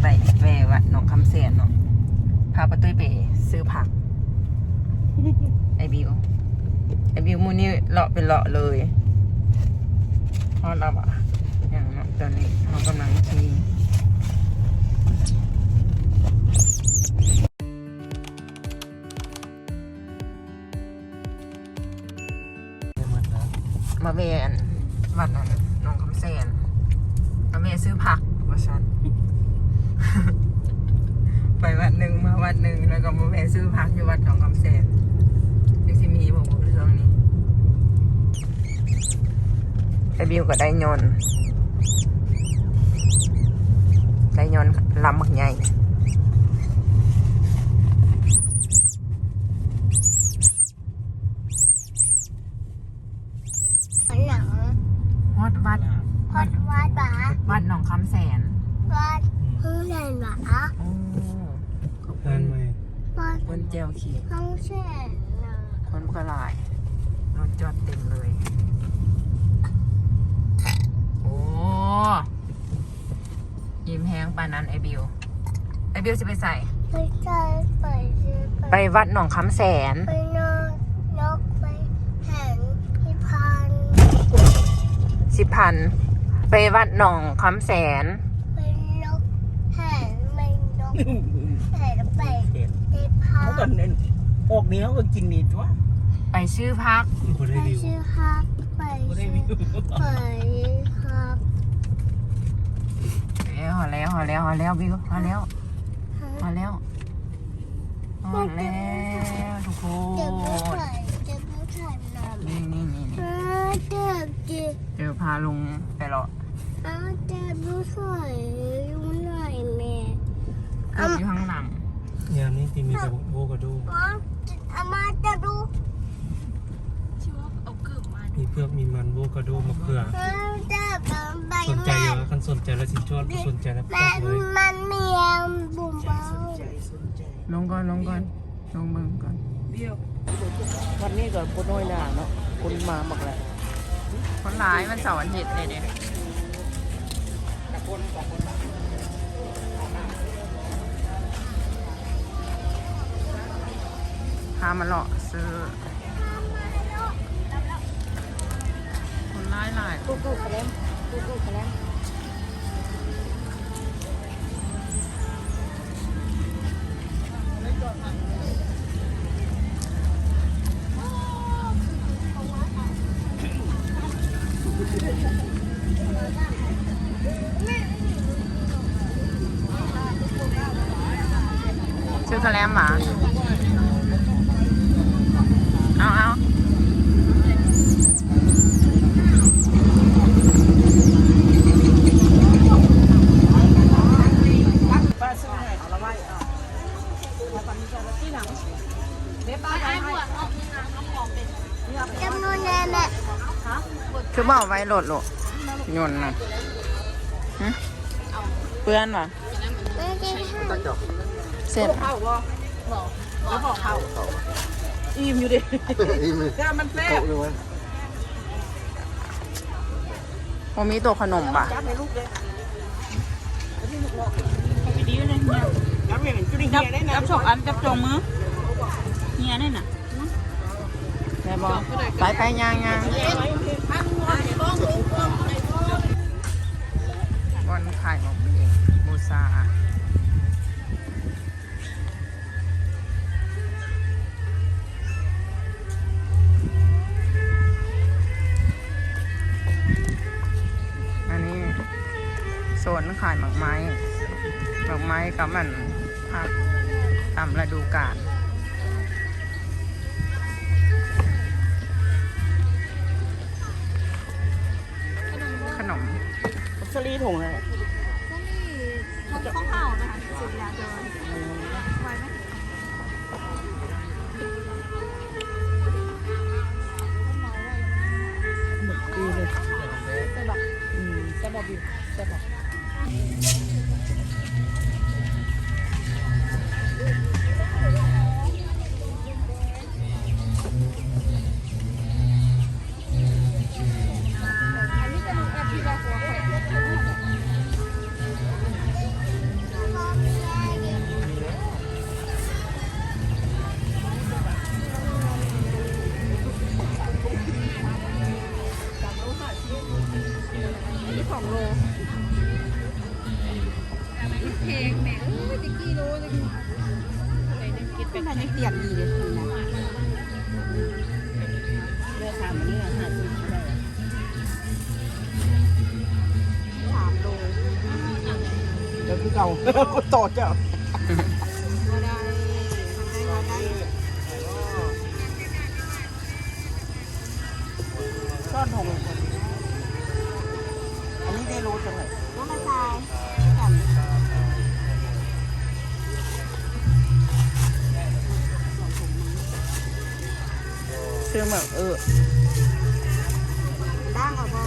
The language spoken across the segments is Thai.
ไปแววัดหนองคำเสียนเนาะพาป้าตุ้ยไปซื้อผัก ไอบิว ไอบิวมูนี่เลาะเป็นเลาะเลยเพราะเราอะอย่างเนาะตอนนี้เรากำลังขี่มาเวียนวัดนั้นหน้องคำเสนมาเวียซื้อผักว่าฉัน ไปวัดหนึ่งมาวัดหนึ่งแล้วก็มาเวียซื้อผักอยู่วัดหนองคำเสนยังสิมีบอกว่าเรื่องนี้ไอบิวก็ได้ยนต์ได้ยนต์ลำหมักใหญ่หนังวัดวัดพอดวัดบาวัดหนองคำแสน วัดห้องเรียนบาโอ้ขอบคุงานณใหม่วัดเปิ้นเจลขี่ห้องเรียนนะคนก็หลายรถจอดเต็มเลย โอ้ยิ้มแห้งปานนั้นไอบิว ไอบิวจะไปใส่ ไปใจไปซื้อไปวัดหนองคำแสน ไปนอนนกไปแห่งพิพันธ์สิบพัน ไปวัดหนองคำแสนไปนกแห่ง ไม่นกแห่งไปพิพัเขานก็ธ์เน้นออกเนี้เขาก็กินนี่ตัวไปชื่อพักบ่ได้ไปวิวซื้อฮักไปบ่ได้ซื้อวิวไปฮักเอ้ยหอแล้วหอแล้วหอแล้วบิวหอแล้วหอแล้วหอแล้วทุกคเจ็บผู้นชายเจ็บผู้ชายนอนนี่นี่นี่นี่อ้าวเจ็บจิตเดี๋ยวพาลุงไปรออ้าวเจ็บผู้ชายยุ่งหน่อย รถอยู่ข้างหลังยามนี้ที่มีกับโบกระดูอ๋ออามาจะดูมีเพือกมีมันโบกระดูมะเขืออ้าวเจ็บใบสนใจแม่เยอะคันสนใจแล้วสิชวนสนใจแล้วปแม่อกเลยมันเมียมบุ๋มเบาใจสนใจลงก่อนลงก่อนลงเบิ่งก่อนเบี้ยววันนี้ก็คนน้อยหนาเนาะคนมาหมดแล้วคนร้ายมันเสาร์อาทิตย์เลยเด็ามาเลาะซื้อคนร้ายหลายตู้ตู้คะแนนตู้ตู้คะแนนซื้อคลมหมา อบอกไว้โหลดโหลดยนต์นะเปื้อนวะเสร็จเข้าบ่แล้วบอกเข้าอิ่มอยู่ดิแต่มันแซ่บพอมีตัวขนมป่ะจับให้ลูกเลยไปดีเลยเนี่ยจับอย่างจุดเฮียได้นะจับสองอันจับจองมือเฮียนี่น่ะ แม่บอไปไปย่างยางบอลขายของเองบูซาอันนี้โซนขายหมากไม้หมากไม้กับมันผักตามฤดูกาล สลีถุงเลย น่ะยังเตียนดีเลยคุณนะเลือกทำอันนี้หาซื้อได้สามโลเดี๋ยวคือเก่าต่อเจ้าก็ได้ก็ได้ซ่อนทงอันนี้ได้รู้จังเลยน้ำมันทรายกัน ซื้อหมึกเออด่างเอาบ่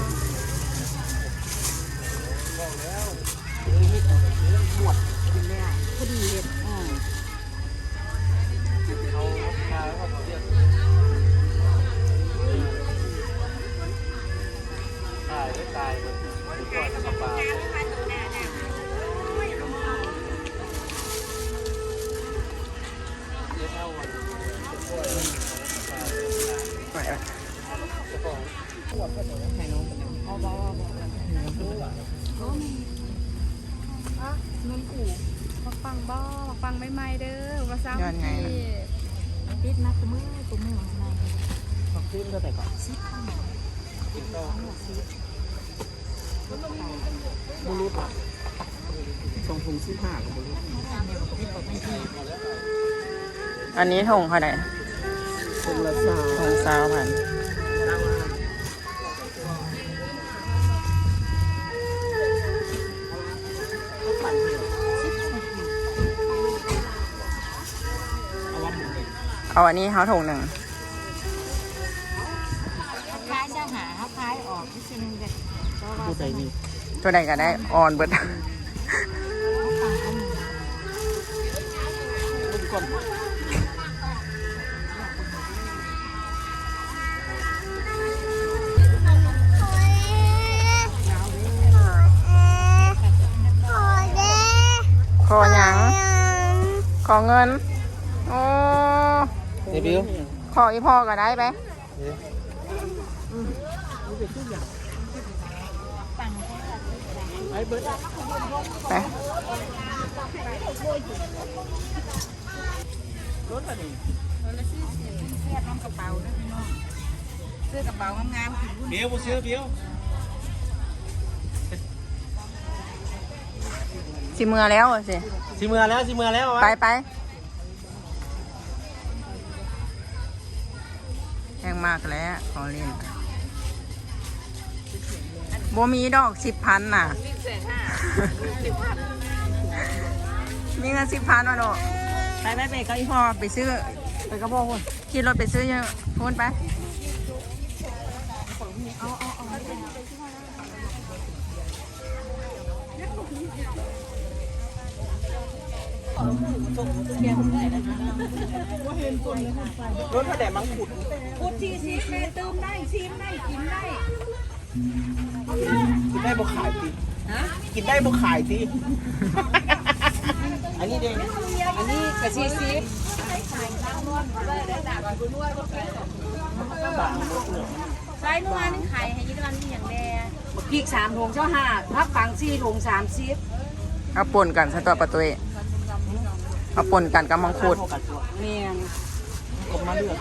หมดกินแล้วพอดีเห็ดอ่าตายไม่ตายมันก่อนกับปลา ซ้ำย้อนไงนะติดนะกูมือกูมือในต้องขึ้นก็แต่ก่อนซิปข้างหลังซิปบูรุษทรงพุงซิปห้ากับบูรุษอันนี้ถงเท่าไหร่ทรงละสาวถงสาวพัน เอาอันนี้เขาถงหนึ่งคล้ายจะหาเขาคล้ายออกที่จริงเด็กก็ว่าผู้ใจนี่ตัวใดก็ได้ออนเบิดฟังเขามีลูกก่อนคอหยังขอเงิน โอ้ เดบิวขออีพ่อก็ได้ไปไอ้เบิร์ดไปรถอะไรเสียบน้องกระเป๋าด้วยพี่น้องเสื้อกระเป๋างามๆถึงรุ่นเบี้ยวบ่เชื่อเบี้ยวสิเมือแล้วอะสิสิมือแล้วสิมือแล้วไปไป มากแล้วขอเล่นบ่มีดอกสิบพันน่ะ มีเงินสิบพันมาดอไปไปไปก็อีพอไปซื้อ ไปกับพ่อคนขี่รถไปซื้อเยอะพูนไป รถถ้าแดดมังคุดพูดทีซีเตืมได้ซีมได้กินได้ กินได้บ่ขายทีกินได้บ่ขายทีอันนี้เด้งอันนี้กระซีซีใช้นัวนึงไข่ให้ยี่วันนี้อย่างแดงพริกสามถุงเจ้าห้าพักฝังสี่ถุงสามสิบเอาปนกันสตัวประตู อาป่นกันกับมังคุดพอกัดตัวเมียนกบมาเลือก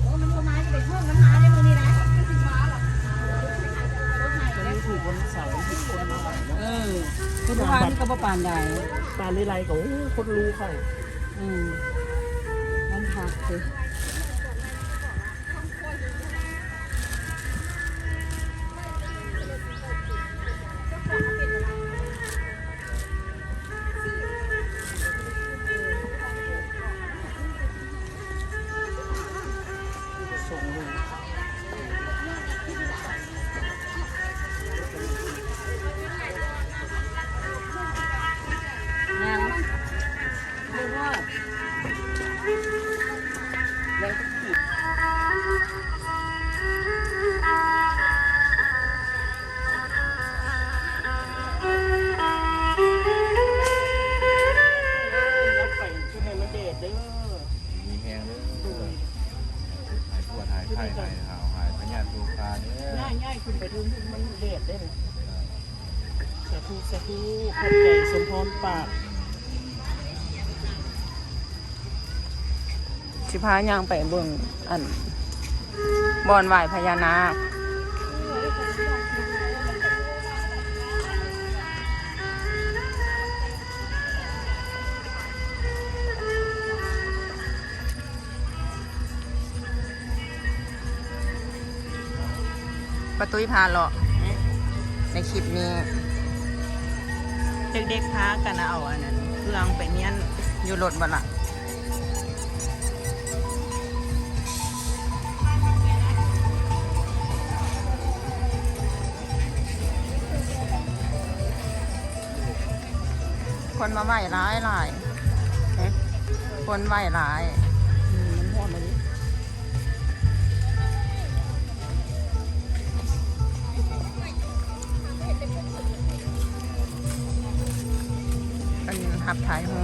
โอ้มันประมาณจะไปเพิ่มน้ำมันได้มือนี้นะถูกบนเสาถูกคนมาไหวเนาะเออคือประมาณนี้ก็ประปานใดตาลีไรก็โอ้คนรู้เขาอืมนั่นค่ะสิ สิพาย่างไปเบิ่งอันบอนไหวพญานาคประตุ้ยพาเลาะในคลิปนี้ เด็กๆพากันเอาอันนั้นเครื่องไปเนียนอยู่รถบ่ละ คนมาไหวร้ายหลายเอ๊ะคนไหวร้ายอืมมันพอดมาดิเป็นหับถ่ายหู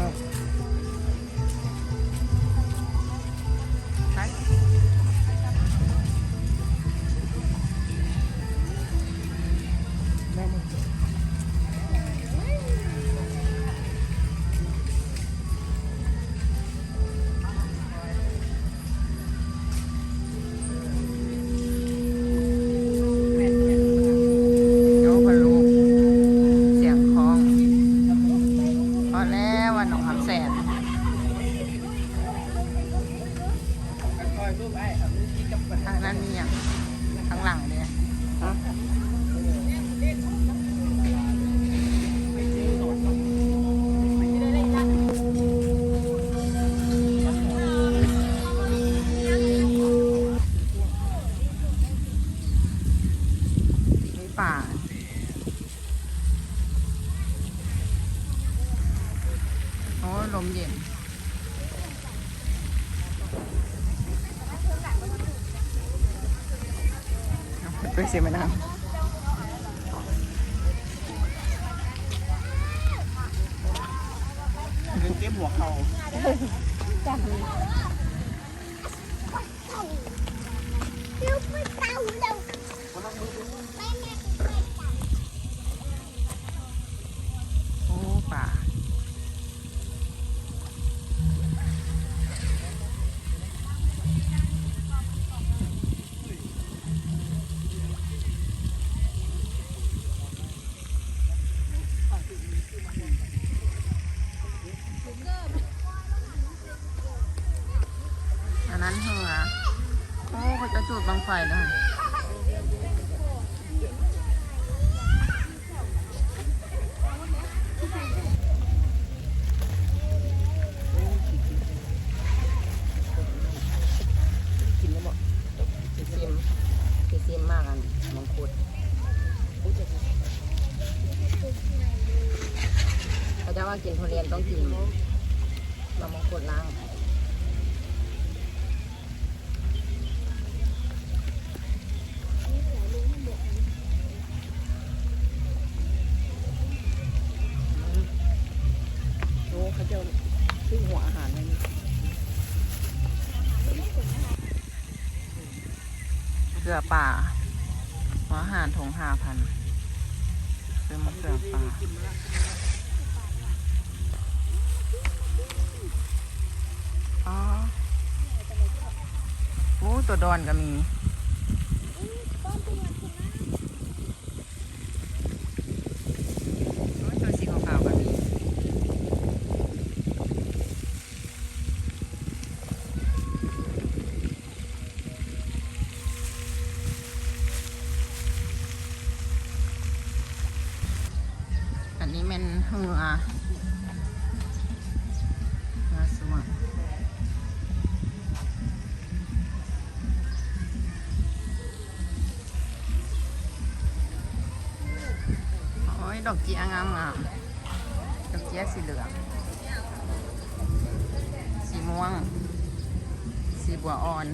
ไปเสียมานาวเก็บหัวเขาลูกไม่เต่าเราไม่แม่โอ้ป่า เขาจะว่ากินทุเรียนต้องกินมะมังคุดล้าง พันเป็นมะเขือป่าอ๋อโอ้ตัวดอนก็มี อกเจียงามงามดอกเจียสีเหลือง สีม่วง สีบัวอ่อน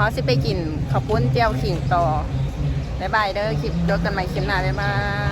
เขาสิไปกินข้าวปุ้นเจียวขิงต่อ บ๊ายบายเด้อคลิปเจอกันใหม่คลิปหน้าบ๊ายบาย